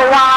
เพราะว่า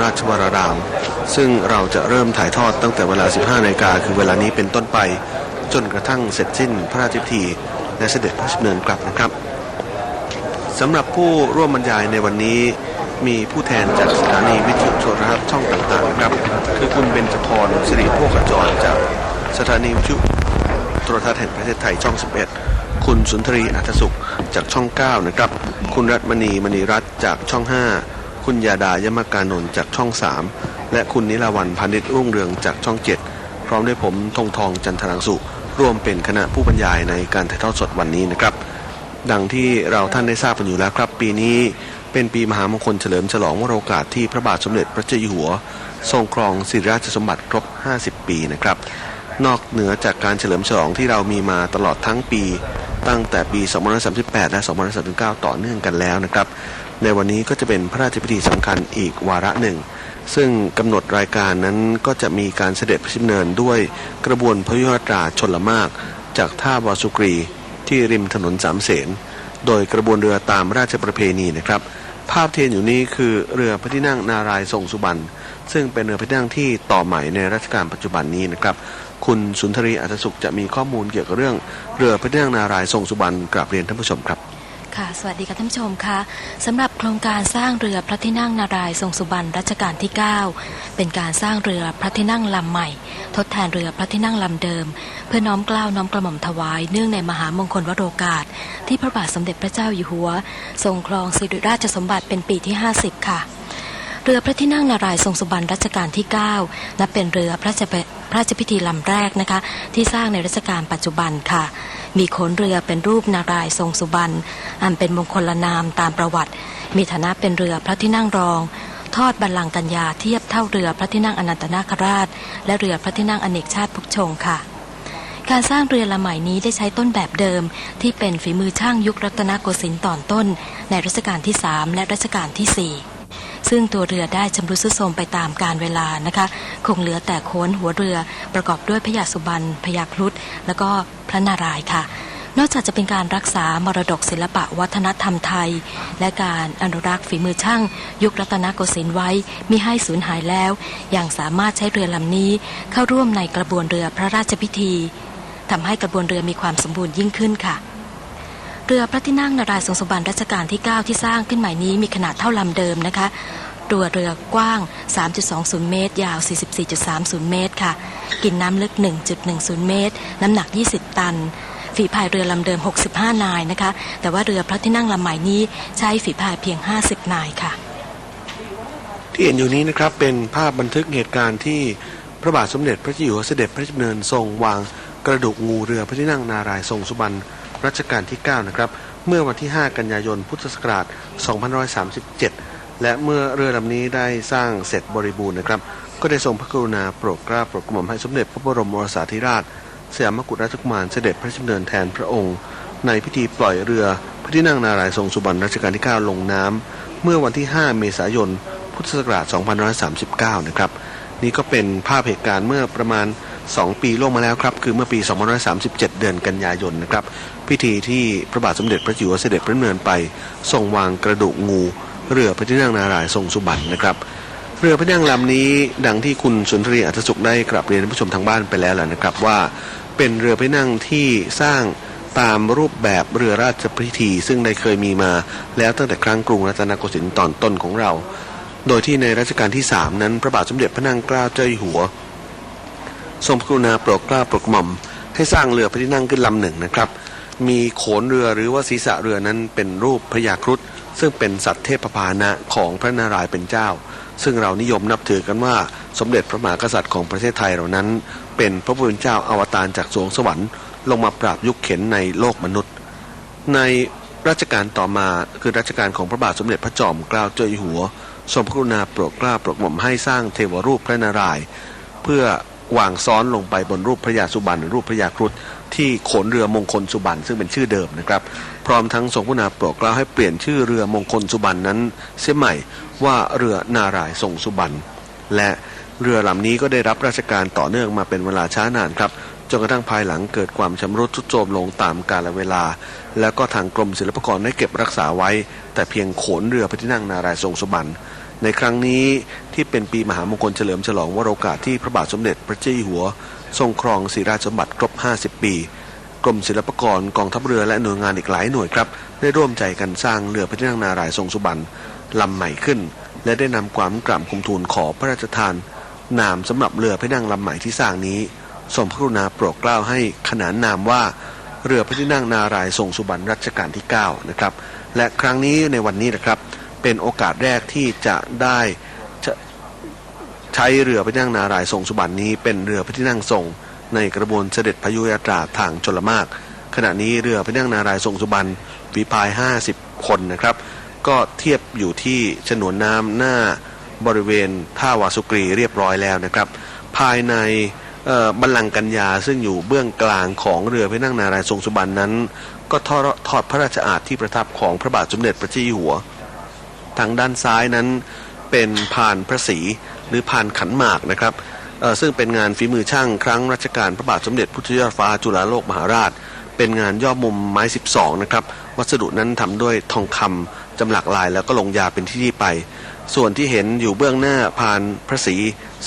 ราราม ซึ่งเราจะเริ่มถ่ายทอดตั้งแต่เวลา 15นาฬิกาคือเวลานี้เป็นต้นไป จนกระทั่งเสร็จสิ้นพระราชพิธีและเสด็จพระราชดำเนินกลับนะครับสำหรับผู้ร่วมบรรยายในวันนี้มีผู้แทนจากสถานีวิทยุโทรทัศน์ช่องต่างๆนะครับ คือคุณเบญจพรสิริโภคจรจากสถานีวิทยุโทรทัศน์แห่งประเทศไทยช่อง 11 คุณสุนทรีอัธสุขจากช่อง 9 นะครับ คุณรัตมณีมณีรัตน์จากช่อง 5 คุณยาดายมการนนท์จากช่อง 3 และคุณนิลาวันพานิชรุ่งเรืองจากช่อง 7 พร้อมด้วยผมธงทองจันทรังสุร่วมเป็นคณะผู้บรรยายในการถ่ายทอดสดวันนี้นะครับ ดังที่เราท่านได้ทราบกันอยู่แล้วครับ ปีนี้เป็นปีมหามงคลเฉลิมฉลองวโรกาสที่พระบาทสมเด็จพระเจ้าอยู่หัว ทรงครองสิริราชสมบัติครบ 50 ปีนะครับ นอกเหนือจากการเฉลิมฉลองที่เรามีมาตลอดทั้งปี ตั้งแต่ปี 2538 และ 2539 ต่อเนื่องกันแล้วนะครับ ในวันนี้ก็จะเป็นพระราชพิธีสำคัญอีกวาระหนึ่ง ซึ่งกำหนดรายการนั้นก็จะมีการเสด็จพระชิมเนินด้วยกระบวนพระยุหตราชนละมาก จากท่าวาสุกรี ที่ริมถนนสามเสนโดยกระบวนเรือตามราชประเพณีนะครับ ภาพเทียนอยู่นี้คือเรือพระที่นั่งนารายทรงสุบรรณซึ่งเป็นเรือพระที่นั่งที่ต่อใหม่ในรัชกาลปัจจุบันนี้นะครับ คุณสุนทรีอัตสุขจะมีข้อมูลเกี่ยวกับเรื่องเรือพระที่นั่งนารายทรงสุบรรณกราบเรียนท่านผู้ชมครับ ค่ะ สวัสดีค่ะท่านผู้ชมค่ะสำหรับโครงการสร้างเรือพระที่นั่งนารายทรงสุบรรณรัชกาลที่ 9 เป็นการสร้างเรือพระที่นั่งลำใหม่ ทดแทนเรือพระที่นั่งลำเดิม เพื่อน้อมเกล้าน้อมกระหม่อมถวายเนื่องในมหามงคลวโรกาส ที่พระบาทสมเด็จพระเจ้าอยู่หัว ทรงครองสิริราชสมบัติเป็นปีที่ 50 ค่ะเรือพระที่นั่งนารายทรงสุบรรณรัชกาลที่ 9 นับเป็นเรือพระราชพิธีลำแรกนะคะ ที่สร้างในรัชกาลปัจจุบันค่ะ มีโขนเรือเป็นรูปนารายณ์ทรงสุบรรณอันเป็นมงคลนามตามประวัติ มีฐานะเป็นเรือพระที่นั่งรอง ทอดบัลลังก์กัญญาเทียบเท่าเรือพระที่นั่งอนันตนาคราช และเรือพระที่นั่งอเนกชาติพุกชงค่ะ การสร้างเรือลำใหม่นี้ได้ใช้ต้นแบบเดิม ที่เป็นฝีมือช่างยุครัตนโกสินทร์ตอนต้น ในรัชกาลที่ 3 และรัชกาลที่ 4 ซึ่งตัวเรือได้ชำรุดทรุดโทรมไปตามกาลเวลานะคะ คงเหลือแต่โค้นหัวเรือประกอบด้วยพระยาสุบรรณพญาครุฑแล้วก็พระนารายณ์ค่ะนอกจากจะเป็นการรักษามรดกศิลปะวัฒนธรรมไทย และการอนุรักษ์ฝีมือช่าง ยุครัตนโกสินทร์ไว้มิให้สูญหายแล้ว ยังสามารถใช้เรือลำนี้เข้าร่วมในกระบวนเรือพระราชพิธีทำให้กระบวนเรือมีความสมบูรณ์ยิ่งขึ้นค่ะ เรือพระที่นั่งนารายณ์ทรงสุบรรณรัชกาลที่ 9 ที่สร้างขึ้นใหม่นี้มีขนาดเท่าลำเดิมนะคะตัวเรือกว้าง 3.20 เมตร ยาว 44.30 เมตรค่ะ กินน้ำลึก 1.10 เมตร น้ำหนัก 20 ตัน ฝีพายเรือลำเดิม 65 นายนะคะ แต่ว่าเรือพระที่นั่งลำใหม่นี้ใช้ฝีพายเพียง 50 นายค่ะ ที่เห็นอยู่นี้นะครับเป็นภาพบันทึกเหตุการณ์ที่พระบาทสมเด็จพระเจ้าอยู่หัวเสด็จพระราชดำเนินทรงวางกระดูกงูเรือพระที่นั่งนารายณ์ทรงสุบรรณ รัชกาลที่ 9 นะครับ เมื่อวันที่ 5 กันยายน พุทธศักราช 2537 และเมื่อเรือลำนี้ได้สร้างเสร็จบริบูรณ์นะครับ ก็ได้ทรงพระกรุณาโปรดเกล้าโปรดกระหม่อมให้สมเด็จพระบรมโอรสาธิราชสยามกุฎราชกุมารเสด็จพระราชดำเนินแทนพระองค์ ในพิธีปล่อยเรือพระที่นั่งนารายทรงสุบรรณรัชกาลที่ 9 ลงน้ำเมื่อวันที่ 5 เมษายน พุทธศักราช 2539 นะครับ นี่ก็เป็นภาพเหตุการณ์เมื่อประมาณ 2 ปีล่วงมาแล้วครับ คือเมื่อปี 2537 เดือนกันยายนนะครับ พิธีที่พระบาทสมเด็จพระจุลเสด็จพระเนินไปทรงวางกระดูกงู เรือพระที่นั่งนารายทรงสุบรรณนะครับ เรือพระที่นั่งลำนี้ดังที่คุณสุนทรีอัตสุขได้กลับเรียนผู้ชมทางบ้านไปแล้วแหละนะครับว่า เป็นเรือพระที่นั่งที่สร้างตามรูปแบบเรือราชพิธี ซึ่งได้เคยมีมาแล้วตั้งแต่ครั้งกรุงรัตนโกสินทร์ตอนต้นของเรา โดยที่ในรัชกาลที่ 3 นั้นพระบาทสมเด็จพระนางเกล้าเจ้าอยู่หัว ทรงพระกรุณาโปรดกล้าโปรดกระหม่อมให้สร้างเรือพระที่นั่งขึ้นลำหนึ่งนะครับ มีโขนเรือหรือว่าศีรษะเรือนั้นเป็นรูปพระยาครุฑซึ่งเป็นสัตว์เทพพานะของพระนารายณ์เป็นเจ้า ซึ่งเรานิยมนับถือกันว่าสมเด็จพระมหากษัตริย์ของประเทศไทยเรานั้น เป็นพระผู้เป็นเจ้าอวตารจากสวงสวรรค์ลงมาปราบยุคเข็นในโลกมนุษย์ ในรัชกาลต่อมาคือรัชกาลของพระบาทสมเด็จพระจอมเกล้าเจ้าอยู่หัวทรงพระกรุณาโปรดเกล้าโปรดกหม่อมให้สร้างเทวรูปพระนารายณ์เพื่อ วางซ้อนลงไปบนรูปพระยาสุบรรณหรือรูปพระยาครุฑที่โขนเรือมงคลสุบรรณซึ่งเป็นชื่อเดิมนะครับ พร้อมทั้งทรงพระกรุณาโปรดเกล้าให้เปลี่ยนชื่อเรือมงคลสุบรรณนั้น เสียใหม่ว่าเรือนารายทรงสุบรรณและเรือลำนี้ก็ได้รับราชการต่อเนื่องมาเป็นเวลาช้านานครับจนกระทั่งภายหลังเกิดความชำรุดทรุดโทรมลงตามกาลเวลา แล้วก็ทางกรมศิลปากรได้เก็บรักษาไว้ แต่เพียงโขนเรือพระที่นั่งนารายทรงสุบรรณ ในครั้งนี้ที่เป็นปีมหามงคลเฉลิมฉลองวโรกาสที่พระบาทสมเด็จพระเจ้าอยู่หัว ทรงครองศรีราชสมบัติครบ 50 ปี กรมศิลปากรกองทัพเรือและหน่วยงานอีกหลายหน่วยครับ ได้ร่วมใจกันสร้างเรือพระที่นั่งนารายทรงสุบรรณลำใหม่ขึ้น และได้นำความกราบคุมทูลขอพระราชทาน นามสำหรับเรือพระที่นั่งลำใหม่ที่สร้างนี้ทรงพระกรุณาโปรดเกล้าให้ขนานนามว่าเรือพระที่นั่งนารายทรงสุบรรณรัชกาลที่ 9 นะครับ และครั้งนี้ในวันนี้นะครับ เป็นโอกาสแรกที่จะได้ใช้เรือพระที่นั่งนารายทรงสุบรรณนี้เป็นเรือพระที่นั่งทรงในกระบวนเสด็จพระยุยาตราทางชลมาก ขณะนี้เรือพระที่นั่งนารายทรงสุบรรณฝีพาย 50 คนนะครับ ก็เทียบอยู่ที่ฉนวนน้ำหน้าบริเวณท่าวาสุกรีเรียบร้อยแล้วนะครับ ภายในบัลลังกัญญาซึ่งอยู่เบื้องกลางของเรือพระนั่งนารายทรงสุบรรณนั้น ก็ทอดทอดพระราชอาณที่ประทับของพระบาทสมเด็จพระเจ้าอยู่หัว ทางด้านซ้ายนั้นเป็นพานพระศรีหรือพานขันหมากนะครับซึ่งเป็นงานฝีมือช่างครั้งรัชกาลพระบาทสมเด็จพุทธยอดฟ้าจุฬาโลกมหาราช เป็นงานย่อมุมไม้ 12 นะครับ วัสดุนั้นทำด้วยทองคำจำหลักลายแล้วก็ลงยาเป็นที่ที่ไป ส่วนที่เห็นอยู่เบื้องหน้าพานพระศรี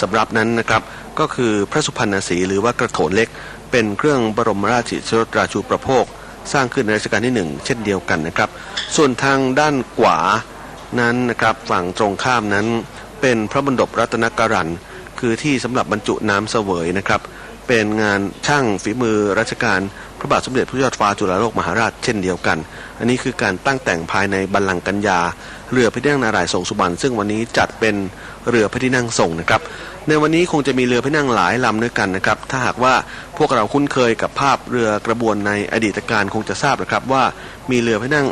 สำรับนั้นนะครับ ก็คือพระสุพรรณสีหรือว่ากระโถนเล็ก เป็นเครื่องบรมราชชนราชูประโภค สร้างขึ้นในรัชกาลที่หนึ่งเช่นเดียวกันนะครับ ส่วนทางด้านขวา นั้นนะครับฝั่งตรงข้ามนั้นเป็นพระบรรดบรัตนการันคือที่สำหรับบรรจุน้ำเสวยนะครับ เป็นงานช่างฝีมือรัชกาลพระบาทสมเด็จพระยอดฟ้าจุฬาโลกมหาราชเช่นเดียวกัน อันนี้คือการตั้งแต่งภายในบัลลังก์กัญญา เรือพระที่นั่งนารายทรงสุบรรณซึ่งวันนี้จัดเป็นเรือพระที่นั่งทรงนะครับ ในวันนี้คงจะมีเรือพระนั่งหลายลำด้วยกันนะครับ ถ้าหากว่าพวกเราคุ้นเคยกับภาพเรือกระบวนในอดีตการคงจะทราบนะครับว่ามีเรือพระนั่ง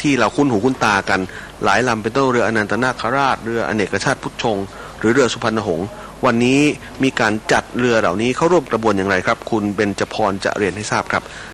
ที่เราคุ้นหูคุ้นตากัน หลายลำเป็นต้นเรืออนันตนาคราช เรืออเนกชาติพุทธชง หรือเรือสุพรรณหงษ์วันนี้มีการจัดเรือเหล่านี้เข้าร่วมกระบวนอย่างไรครับ คุณเบญจพรจะเรียนให้ทราบครับ